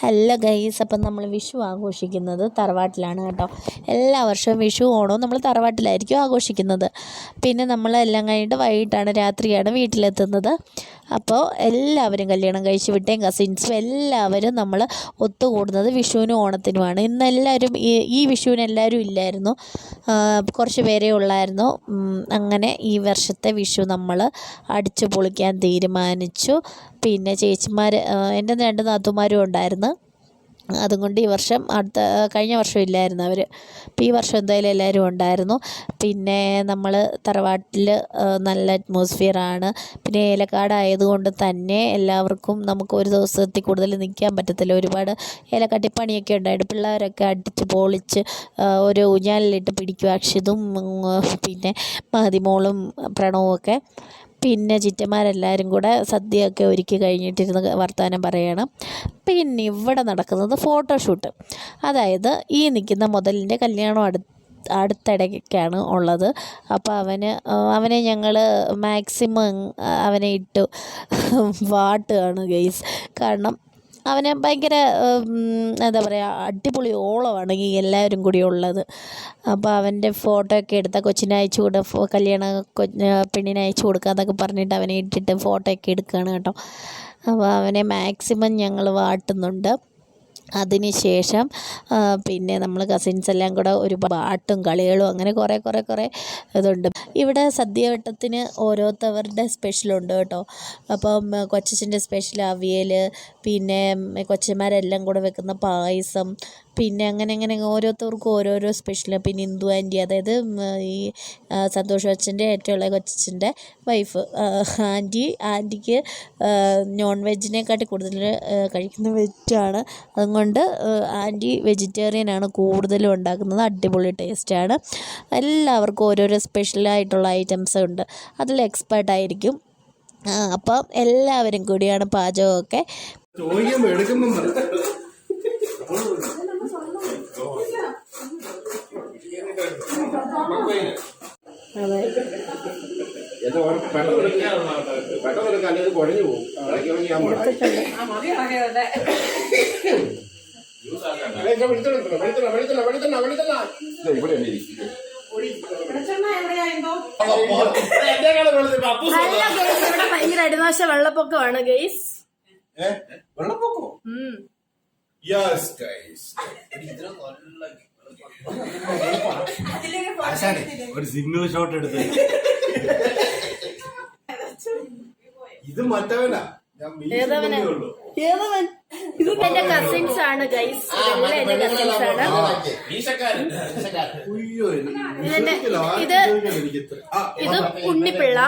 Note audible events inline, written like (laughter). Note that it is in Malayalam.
ഹലോ ഗൈസ് അപ്പം നമ്മൾ വിഷു ആഘോഷിക്കുന്നത് തറവാട്ടിലാണ് കേട്ടോ. എല്ലാ വർഷവും വിഷു ഓണവും നമ്മൾ തറവാട്ടിലായിരിക്കും ആഘോഷിക്കുന്നത്. പിന്നെ നമ്മളെല്ലാം കഴിഞ്ഞിട്ട് വൈകിട്ടാണ് രാത്രിയാണ് വീട്ടിലെത്തുന്നത്. അപ്പോൾ എല്ലാവരും കല്യാണം കഴിച്ച് വിട്ടേം കസിൻസും എല്ലാവരും നമ്മൾ ഒത്തുകൂടുന്നത് വിഷുവിനും ഓണത്തിനുമാണ്. ഇന്ന് എല്ലാവരും ഈ ഈ വിഷുവിന് എല്ലാവരും ഇല്ലായിരുന്നു. കുറച്ച് പേരേ ഉള്ളായിരുന്നു. അങ്ങനെ ഈ വർഷത്തെ വിഷു നമ്മൾ അടിച്ചു പൊളിക്കാൻ തീരുമാനിച്ചു. പിന്നെ ചേച്ചിമാർ എന്റെ രണ്ട് നാത്തുമാരും ഉണ്ടായിരുന്നു. അതുകൊണ്ട് ഈ വർഷം അടുത്ത കഴിഞ്ഞ വർഷം ഇല്ലായിരുന്നു അവർ അപ്പോൾ ഈ വർഷം എന്തായാലും എല്ലാവരും ഉണ്ടായിരുന്നു. പിന്നെ നമ്മൾ തറവാട്ടിൽ നല്ല അറ്റ്മോസ്ഫിയറാണ് പിന്നെ ഏലക്കാട് ആയതുകൊണ്ട് തന്നെ എല്ലാവർക്കും നമുക്ക് ഒരു ദിവസത്തിൽ കൂടുതൽ നിൽക്കാൻ പറ്റത്തില്ല. ഒരുപാട് ഏലക്കാട്ടിപ്പണിയൊക്കെ ഉണ്ടായിട്ട് പിള്ളേരൊക്കെ അടിച്ച് പൊളിച്ച് ഒരു ഊഞ്ഞാലിലിട്ട് പിടിക്കും അക്ഷിതും പിന്നെ മഹതിമോളും പ്രണവും ഒക്കെ പിന്നെ ചിറ്റന്മാരെല്ലാവരും കൂടെ സദ്യയൊക്കെ ഒരുക്കി കഴിഞ്ഞിട്ടിരുന്ന് വർത്തമാനം പറയണം. പിന്നെ ഇവിടെ നടക്കുന്നത് ഫോട്ടോഷൂട്ട് അതായത് ഈ നിൽക്കുന്ന മുതലിന്റെ കല്യാണം അടുത്ത് അടുത്തിടയ്ക്കാണ് ഉള്ളത്. അപ്പോൾ അവന് അവനെ ഞങ്ങൾ മാക്സിമം അവനെ ഇട്ടു. (laughs) വാട്ടുകയാണ് ഗെയ്സ് കാരണം അവന് ഭയങ്കര എന്താ പറയുക അടിപൊളി ഓളമാണ് ഈ എല്ലാവരും കൂടി ഉള്ളത്. അപ്പോൾ അവന്റെ ഫോട്ടോ ഒക്കെ എടുത്താൽ കൊച്ചിനെ അയച്ചു കൊടുക്കുക കല്യാണ പെണ്ണിനെ അയച്ചു കൊടുക്കുക എന്നൊക്കെ പറഞ്ഞിട്ട് അവനെ ഇട്ടിട്ട് ഫോട്ടോ ഒക്കെ എടുക്കുകയാണ് കേട്ടോ. അപ്പോൾ അവനെ മാക്സിമം ഞങ്ങൾ വാട്ടുന്നുണ്ട്. അതിന് ശേഷം പിന്നെ നമ്മൾ കസിൻസ് എല്ലാം കൂടെ ഒരു പാട്ടും കളികളും അങ്ങനെ കുറേ കുറേ കുറേ ഇതുണ്ട്. ഇവിടെ സദ്യവട്ടത്തിന് ഓരോരുത്തവരുടെ സ്പെഷ്യലുണ്ട് കേട്ടോ. അപ്പം കൊച്ചച്ഛന്റെ സ്പെഷ്യൽ അവിയൽ പിന്നെ കൊച്ചന്മാരെല്ലാം കൂടെ വെക്കുന്ന പായസം പിന്നെ അങ്ങനെ അങ്ങനെ ഓരോരുത്തർക്കും ഓരോരോ സ്പെഷ്യൽ പിന്നെ ഇന്ദു ആന്റി അതായത് ഈ സന്തോഷ് അച്ഛന്റെ ഏറ്റവും ഉള്ള കൊച്ചച്ഛന്റെ വൈഫ് ആന്റി ആന്റിക്ക് നോൺ വെജിനെക്കാട്ടി കൂടുതൽ കഴിക്കുന്ന വെജാണ് അതുകൊണ്ട് ആന്റി വെജിറ്റേറിയൻ ആണ് കൂടുതലും ഉണ്ടാക്കുന്നത്. അടിപൊളി ടേസ്റ്റാണ് എല്ലാവർക്കും ഓരോരോ സ്പെഷ്യലായിട്ടുള്ള ഐറ്റംസ് ഉണ്ട്. അതിൽ എക്സ്പേർട്ട് ആയിരിക്കും. ആ, അപ്പം എല്ലാവരും കൂടിയാണ് പാചകമൊക്കെ. ചോദിക്കുമ്പോൾ എടുക്കുമ്പം ഒരു പെട്ടെന്ന്. പെട്ടെന്ന് എടുക്കാൻ അല്ലെങ്കിൽ കുഴഞ്ഞു പോകും. വെളുത്തുള്ളി എടുത്തോ, വെളുത്തുള്ളി, വെളുത്തുള്ളി, വെളുത്തുള്ളി, വെളുത്തുള്ളി. ദേ ഇവിടെ ഭയങ്കര അടിനാശ വെള്ളപ്പൊക്കമാണ് ഗൈസ് വെള്ളപ്പൊക്കോ വെള്ളപ്പൊക്കോ? Yes, guys. ഒരു സിഗ്നൽ ഷോട്ട് എടുത്ത്. ഇത് മറ്റവനാ. ഏതവൻ? ഇത് എന്റെ കസിൻസ് ആണ് ഗൈസ് ഇതെല്ലാം എന്റെ കസിൻസ് ആണ്. ഇതെന്റെ- ഇത് ഇത് ഉണ്ണിപ്പിള്ള.